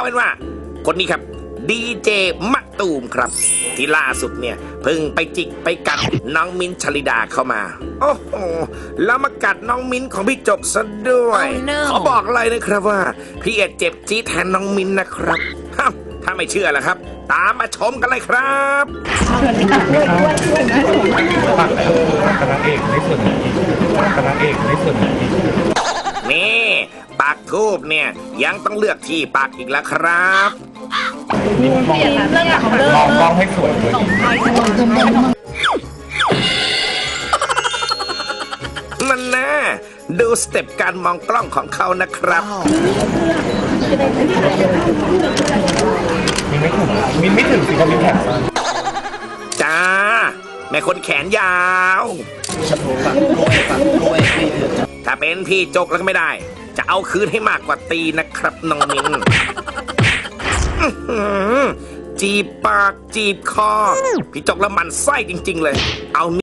เอาเป็นว่า คนนี้ครับดีเจมะตูมครับ ที่ล่าสุดเนี่ยเพิ่งไปจิกไปกัดน้องมิ้นท์ชลิดาเข้ามา โอ้โหแล้วมากัดน้องมิ้นท์ของพี่จกซะด้วย Oh no ขอบอกเลยนะครับว่า พี่เอ็ดเจ็บจี๊ดแทนน้องมิ้นท์นะครับฮัมถ้าไม่เชื่อล่ะครับ ตามมาชมกันเลยครับปักแล้วกำลังเอกในส่วนนี้กำลังเอกในส่วนนี้ นี่ ปากทูบเนี่ย ยังต้องเลือกที่ปากอีกแล้วครับเปลี่ยนเรื่องของเดิมมองกล้องให้สวยเลยมันแน่ดูสเต็ปการมองกล้องของเขานะครับมินไม่ถึงมินไม่ถึงสิเขามินแข็งจ้า แม่คนแขนยาว ถ้าเป็นพี่จกแล้วก็ไม่ได้ จะเอาคืนให้มากกว่าตีนะครับน้องมินอื้อหือจีบปากจีบคอ พี่จกละมันไส้จริง ๆ เลย เอา